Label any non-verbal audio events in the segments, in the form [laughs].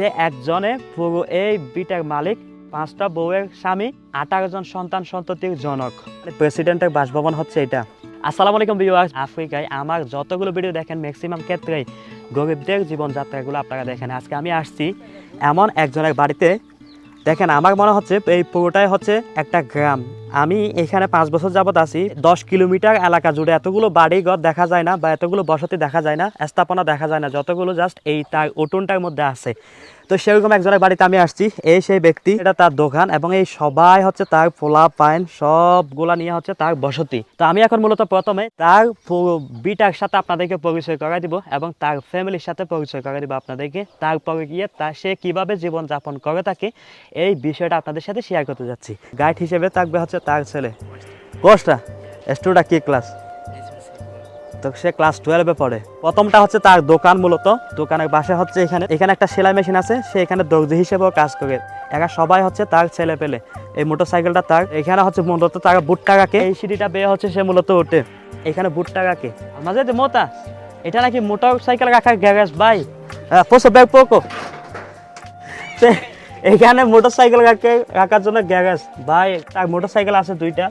সে একজনে পুরো এই বিটার মালিক, পাঁচটা বউয়ের স্বামী, আঠারো জন সন্তান সন্ততির জনক। প্রেসিডেন্টের বাসভবন হচ্ছে এটা। আসসালামু আলাইকুম ভিউয়ার্স। আফ্রিকায় আমার যতগুলো ভিডিও দেখেন ম্যাক্সিমাম ক্ষেত্রেই গরিবদের জীবনযাত্রাগুলো আপনারা দেখেন। আজকে আমি আসছি এমন একজনের বাড়িতে দেখেন, আমার মনে হচ্ছে এই পুরোটাই হচ্ছে একটা গ্রাম। আমি এখানে পাঁচ বছর যাবত আছি, দশ কিলোমিটার এলাকা জুড়ে এতগুলো বাড়ি ঘর দেখা যায় না বা এতগুলো বসতি দেখা যায় না, স্থাপনা দেখা যায় না, যতগুলো জাস্ট এই তার উঠোনটার মধ্যে আছে। তো সেরকম একজনের বাড়িতে আমি আসছি। এই সেই ব্যক্তি, এটা তার দোকান এবং এই সবাই হচ্ছে তার ফোলা পাইন সবগুলা নিয়ে হচ্ছে তার বসতি। তো আমি এখন মূলত প্রথমে তার বিটার সাথে আপনাদেরকে পরিচয় করাই দিব এবং তার ফ্যামিলির সাথে পরিচয় করাই দিব আপনাদেরকে। তারপরে গিয়ে তা, সে কীভাবে জীবনযাপন করে থাকে, এই বিষয়টা আপনাদের সাথে শেয়ার করতে যাচ্ছি। গাইড হিসেবে থাকবে হচ্ছে তার ছেলে। কোর্সটা স্টুডা কি ক্লাস তো সে ক্লাস টুয়েলভে পড়ে। প্রথমটা হচ্ছে তার দোকান মূলত। দোকানের বাসা হচ্ছে এখানে এখানে একটা সেলাই মেশিন আছে সে এখানে দর্জি হিসেবেও কাজ করে। একা সবাই হচ্ছে তার ছেলে পেলে। এই মোটর সাইকেলটা তার এখানে হচ্ছে মূলত তার বুটটা রাখে এই সিঁড়িটা বেয়ে হচ্ছে সে মূলত ওঠে। এখানে বুটটা রাখে মাঝে যে মোতা এটা নাকি মোটর সাইকেল রাখার গ্যারেজ ভাই? হ্যাঁ, পোষো ব্যাগ পোকো। এখানে মোটর সাইকেল রাখে রাখার জন্য গ্যারেজ ভাই তার মোটর সাইকেল আছে দুইটা।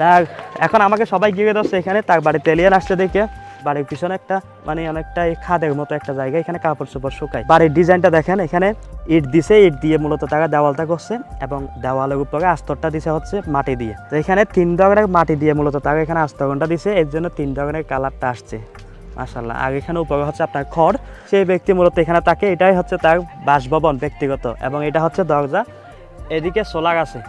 তার এখন আমাকে সবাই গিয়ে ধরছে এখানে। তার বাড়িতে এলিয়ান আসছে দেখে। বাড়ির পিছনে একটা মানে অনেকটা খাদের মতো একটা জায়গা, এখানে কাপড় চোপড় শুকায়। বাড়ির ডিজাইনটা দেখেন, এখানে ইট দিছে, ইট দিয়ে মূলত তারা দেওয়ালটা করছে এবং দেওয়ালের উপরে আস্তরটা দিছে হচ্ছে মাটি দিয়ে। তো এখানে তিন ধরনের মাটি দিয়ে মূলত তারা এখানে আস্তরণটা দিছে, এর জন্য তিন ধরনের কালারটা আসছে মাশাল্লাহ আর এখানে উপরে হচ্ছে আপনার খড়, সেই ব্যক্তি মূলত এখানে তাকে, এটাই হচ্ছে তার বাসভবন ব্যক্তিগত, এবং এটা হচ্ছে দরজা। এদিকে সোলার আছে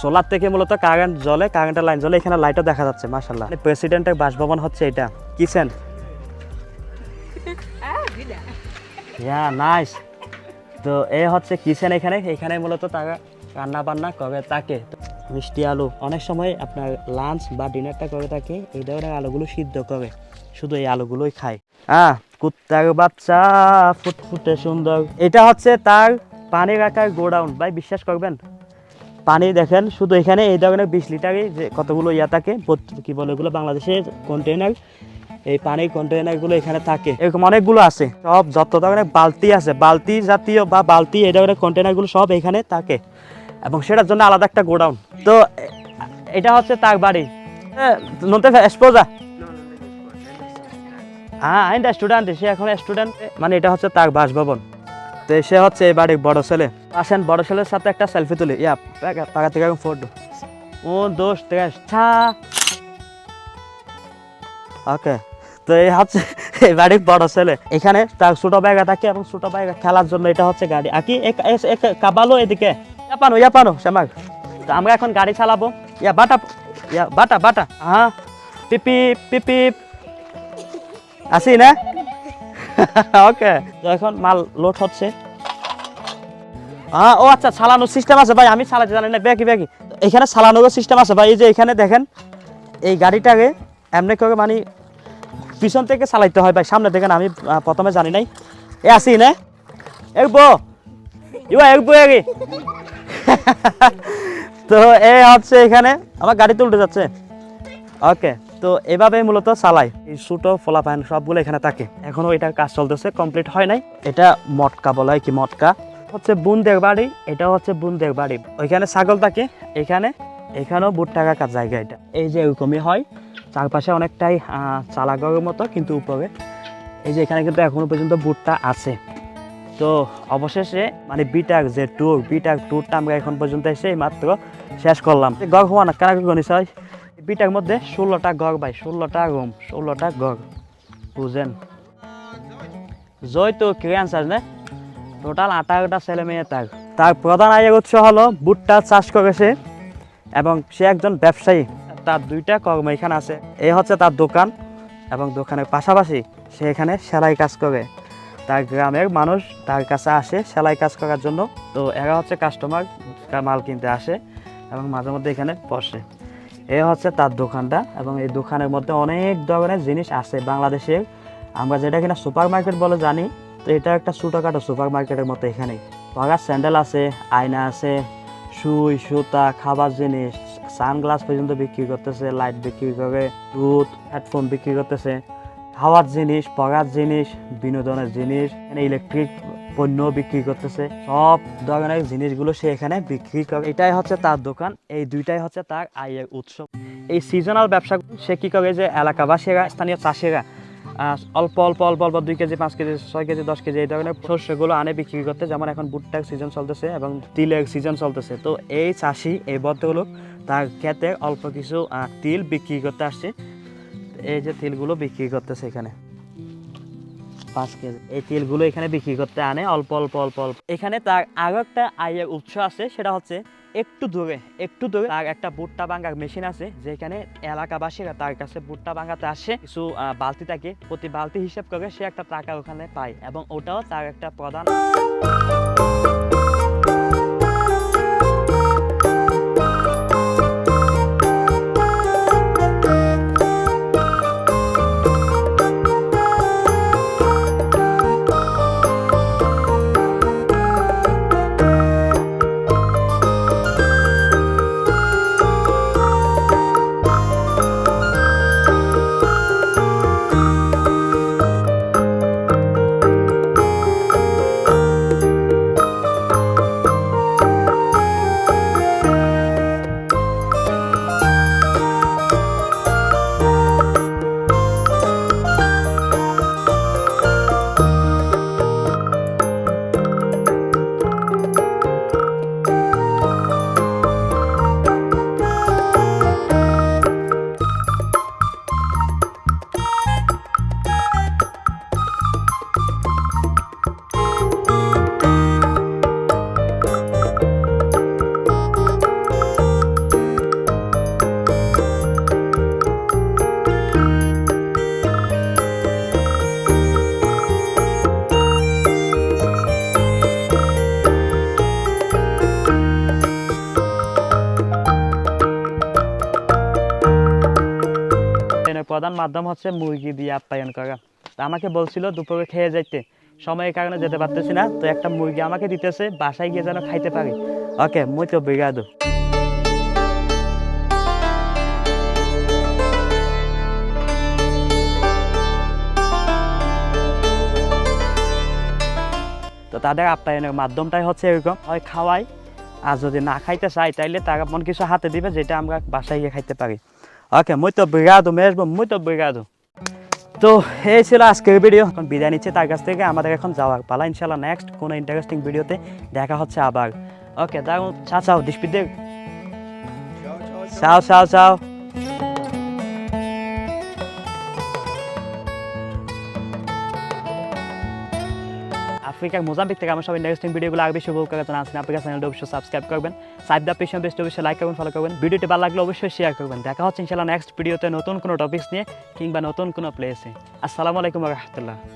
সোলার থেকে মূলত কারেন্ট জ্বলে কারেন্টের লাইন জ্বলে এখানে লাইটও দেখা যাচ্ছে মাশাল্লাহ প্রেসিডেন্টের বাসভবন হচ্ছে এটা। কিচেন ইয়া নাইস তো এ হচ্ছে কিচেন এখানে? এখানে মূলত তারা রান্না বান্না করে থাকে। মিষ্টি আলু। অনেক সময় আপনার লাঞ্চ বা ডিনারটা করে থাকে এই ধরনের আলুগুলো সিদ্ধ করে। শুধু এই আলুগুলোই খায়। হ্যাঁ কুত্তার বাচ্চা ফুটফুটে সুন্দর। এটা হচ্ছে তার পানি রাখার গোডাউন ভাই বিশ্বাস করবেন? পানি দেখেন, শুধু এখানে এই ধরনের বিশ লিটারে যে কতগুলো ইয়া থাকে কি বলে এগুলো বাংলাদেশের কন্টেনার এই পানির কন্টেনারগুলো এখানে থাকে। এরকম অনেকগুলো আছে, সব যত ধরনের বালতি আছে, বালতি জাতীয় বা বালতি এই ধরনের কন্টেনারগুলো সব এখানে থাকে। এবং সেটার জন্য আলাদা একটা গোডাউন। তো, এটা হচ্ছে তার বাড়ি। নতে হ্যাঁ আইনটা স্টুডেন্ট সে এখন স্টুডেন্ট মানে এটা হচ্ছে তার বাসভবন। তো সে হচ্ছে এই বাড়ির বড় ছেলে। আসেন, বড় ছেলের সাথে একটা সেলফি তুলি। ইয়া থেকে ফটো ও দোষ তেস ওকে, তো এই হচ্ছে এই বাড়ির বড় ছেলে। এখানে তার ছোট ব্যাগা থাকে এবং ছোট ব্যাগা খেলার জন্য এটা হচ্ছে গাড়ি। আকি কাবালো এদিকে। ইয়া, পানো ইয়া, পানো শ্যামাক তো আমরা এখন গাড়ি চালাবো। ইয়া, বাটা ইয়া, বাটা বাটা। হ্যাঁ পিপি পিপি। আসি না? ওকে এখন মাল লোড হচ্ছে। হ্যাঁ ও আচ্ছা চালানোর সিস্টেম আছে ভাই, আমি চালাতে জানি না ব্যাকি ব্যাকি এখানে চালানোর সিস্টেম আছে ভাই, এই যে এখানে দেখেন, এই গাড়িটাকে এমনি করে মানে পিছন থেকে চালাইতে হয় ভাই, সামনে দেখেন, আমি প্রথমে জানি নাই। এ, আসি না। এক বো ইবা এক বো এগি। [laughs] তো এ হচ্ছে এখানে, আমার গাড়িতে উল্টে যাচ্ছে। ওকে তো এভাবে মূলত চালাই এই ছোটো ফলাফান সবগুলো এখানে থাকে। এখনও এটার কাজ চলতেছে, কমপ্লিট হয় নাই। এটা মটকা বলা হয় কি মটকা? হচ্ছে বুনদের বাড়ি এটা হচ্ছে বুনদের বাড়ি। ওইখানে ছাগল থাকে, এখানে, এখানেও ভুট্টা কাকার জায়গা এটা। এই যে এরকমই হয়। চারপাশে অনেকটাই চালাগরের মতো, কিন্তু উপরে। এই যে এখানে কিন্তু এখনও পর্যন্ত ভুট্টা আছে। তো অবশেষে মানে বিটাক যে ট্যুর বিটাক ট্যুরটা আমরা এখন পর্যন্ত এসে মাত্র শেষ করলাম। গড় হওয়া না, কারা গণিস হয় বিটার মধ্যে ষোলোটা গড় ভাই, ষোলোটা রুম ষোলোটা গড় বুঝেন? জয় তো ক্রিয়ান্সার না? টোটাল আঠারোটা ছেলে মেয়ে তার। তার প্রধান আয়ের উৎস হলো ভুট্টা চাষ করেছে এবং সে একজন ব্যবসায়ী। তার দুইটা কর্ম এখানে আছে। এই হচ্ছে তার দোকান এবং দোকানের পাশাপাশি সে এখানে সেলাই কাজ করে। তার গ্রামের মানুষ তার কাছে আসে সেলাই কাজ করার জন্য। তো এরা হচ্ছে কাস্টমার মাল কিনতে আসে এবং মাঝে মধ্যে এখানে বসে। এ হচ্ছে তার দোকানটা এবং এই দোকানের মধ্যে অনেক ধরনের জিনিস আছে বাংলাদেশের আমরা যেটা কিনা সুপার মার্কেট বলে জানি, তো এটা একটা ছোটোখাটো সুপার মার্কেটের মতো এখানে। পাগার স্যান্ডেল আছে, আয়না আছে, সুই, সুতা, খাবার জিনিস, সানগ্লাস পর্যন্ত বিক্রি করতেছে, লাইট বিক্রি করে দুধ, হেডফোন বিক্রি করতেছে। খাওয়ার জিনিস পড়ার জিনিস, বিনোদনের জিনিস, এখানে ইলেকট্রিক পণ্য বিক্রি করতেছে। সব ধরনের জিনিসগুলো সে এখানে বিক্রি করে। এটাই হচ্ছে তার দোকান। এই দুইটাই হচ্ছে তার আয়ের উৎস। এই সিজনাল ব্যবসা সে কি করে? যে এলাকাবাসীরা, স্থানীয় চাষিরা অল্প অল্প অল্প অল্প দুই কেজি, পাঁচ কেজি, ছয় কেজি, দশ কেজি এই ধরনের শস্যগুলো আনে বিক্রি করতে। যেমন এখন ভুট্টার সিজন চলতেছে এবং তিলের সিজন চলতেছে। তো এই চাষি, এই ভদ্রলোক, তার ক্ষেতে অল্প কিছু তিল বিক্রি করতে আসছে। এই যে তিলগুলো বিক্রি করতেছে এখানে। পাঁচ কেজি। এই তিলগুলো এখানে বিক্রি করতে আনে অল্প অল্প অল্প অল্প। এখানে তার আরও একটা আয়ের উৎস আছে, সেটা হচ্ছে একটু দূরে একটু দূরে তার একটা ভুট্টা ভাঙার মেশিন আছে, যেখানে এলাকাবাসীরা তার কাছে ভুট্টা ভাঙাতে আসে, কিছু বালতি থাকে। প্রতি বালতি হিসাব করে সে একটা টাকা ওখানে পায় এবং ওটাও তার একটা প্রধান প্রধান মাধ্যম হচ্ছে মুরগি দিয়ে আপ্যায়ন করা। তা আমাকে বলছিল দুপুরে খেয়ে যাইতে। সময়ের কারণে যেতে পারতেছি না, তো একটা মুরগি আমাকে দিতেছে, বাসায় গিয়ে যেন খাইতে পারি। ওকে মুই তো বিগাদু তো তাদের আপ্যায়নের মাধ্যমটাই হচ্ছে এরকম, হয় খাওয়াই, আর যদি না খাইতে চাই তাইলে তারা মন কিছু হাতে দিবে, যেটা আমরা বাসায় গিয়ে খাইতে পারি। ওকে muito obrigado mesmo muito obrigado. তো এই ছিল আজকের ভিডিও এখন বিদায় নিচ্ছে তার কাছ থেকে আমাদের এখন যাওয়ার পালা ইনশাল্লাহ নেক্সট কোনো ইন্টারেস্টিং ভিডিওতে দেখা হচ্ছে আবার ওকে দাও চাও চাও ডিসপিদের চাও চাও চাও আফ্রিকার মোজাম্বিক থেকে আমার সব ইন্টারেস্টিং ভিডিওগুলো আগে বেশি উপভোগ করার জন্য আসেন আফ্রিকা চ্যানেলটা অবশ্যই সাবস্ক্রাইব করবেন। সাইড দ্য পেশন বেস্ট অবশ্যই লাইক করবেন ফলো করবেন। ভিডিওটি ভালো লাগলে অবশ্যই শেয়ার করবেন। দেখা হচ্ছে ইনশাল্লাহ নেক্সট ভিডিওতে নতুন কোনো টপিক্স নিয়ে কিংবা নতুন কোনো প্লেসে আসসালামু আলাইকুম রহমতুল্লাহ।